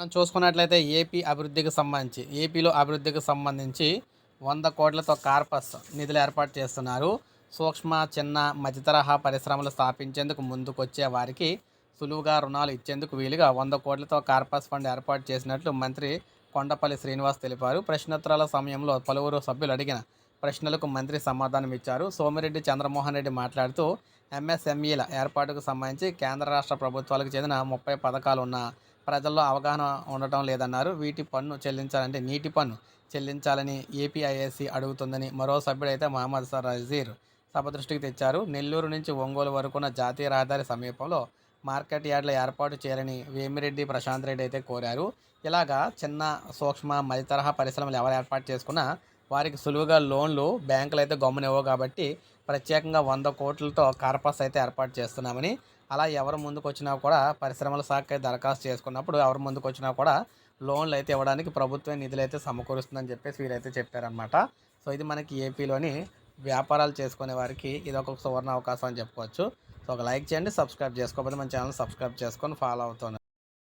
మనం చూసుకున్నట్లయితే ఏపీ అభివృద్ధికి సంబంధించి ఏపీలో అభివృద్ధికి సంబంధించి వంద కోట్లతో కార్పస్ నిధులు ఏర్పాటు చేస్తున్నారు. సూక్ష్మ చిన్న మధ్యతరహా పరిశ్రమలు స్థాపించేందుకు ముందుకొచ్చే వారికి సులువుగా రుణాలు ఇచ్చేందుకు వీలుగా వంద కోట్లతో కార్పస్ ఫండ్ ఏర్పాటు చేసినట్లు మంత్రి కొండపల్లి శ్రీనివాస్ తెలిపారు. ప్రశ్నోత్తరాల సమయంలో పలువురు సభ్యులు అడిగిన ప్రశ్నలకు మంత్రి సమాధానం ఇచ్చారు. సోమిరెడ్డి చంద్రమోహన్ రెడ్డి మాట్లాడుతూ ఎంఎస్ఎంఈల ఏర్పాటుకు సంబంధించి కేంద్ర రాష్ట్ర ప్రభుత్వాలకు చెందిన ముప్పై పథకాలు ఉన్న ప్రజల్లో అవగాహన ఉండటం లేదన్నారు. వీటి పన్ను చెల్లించాలంటే నీటి పన్ను చెల్లించాలని ఏపీఐఏసీ అడుగుతుందని మరో సభ్యుడైతే మహమ్మద్ సర్ రజీర్ సభ దృష్టికి తెచ్చారు. నెల్లూరు నుంచి ఒంగోలు వరకున్న జాతీయ రహదారి సమీపంలో మార్కెట్ యార్డ్ల ఏర్పాటు చేయాలని వేమిరెడ్డి ప్రశాంత్ రెడ్డి అయితే కోరారు. ఇలాగా చిన్న సూక్ష్మ మధ్య తరహా పరిశ్రమలు ఎవరు ఏర్పాటు చేసుకున్నా వారికి సులువుగా లోన్లు బ్యాంకులు అయితే గమ్మునివ్వవు కాబట్టి ప్రత్యేకంగా వంద కోట్లతో కార్పస్ అయితే ఏర్పాటు చేస్తున్నామని అలా ఎవరు ముందుకు వచ్చినా కూడా పరిశ్రమల శాఖ దరఖాస్తు చేసుకున్నప్పుడు ఎవరు ముందుకు వచ్చినా కూడా లోన్లు అయితే ఇవ్వడానికి ప్రభుత్వం నిధులు అయితే సమకూరుస్తుందని చెప్పేసి వీరైతే చెప్పారనమాట సో ఇది మనకి ఏపీలోని వ్యాపారాలు చేసుకునే వారికి ఇది ఒక సువర్ణ అవకాశం అని చెప్పుకోవచ్చు. సో ఒక లైక్ చేయండి సబ్స్క్రైబ్ చేసుకోకపోతే మన ఛానల్ సబ్స్క్రైబ్ చేసుకొని ఫాలో అవుతాను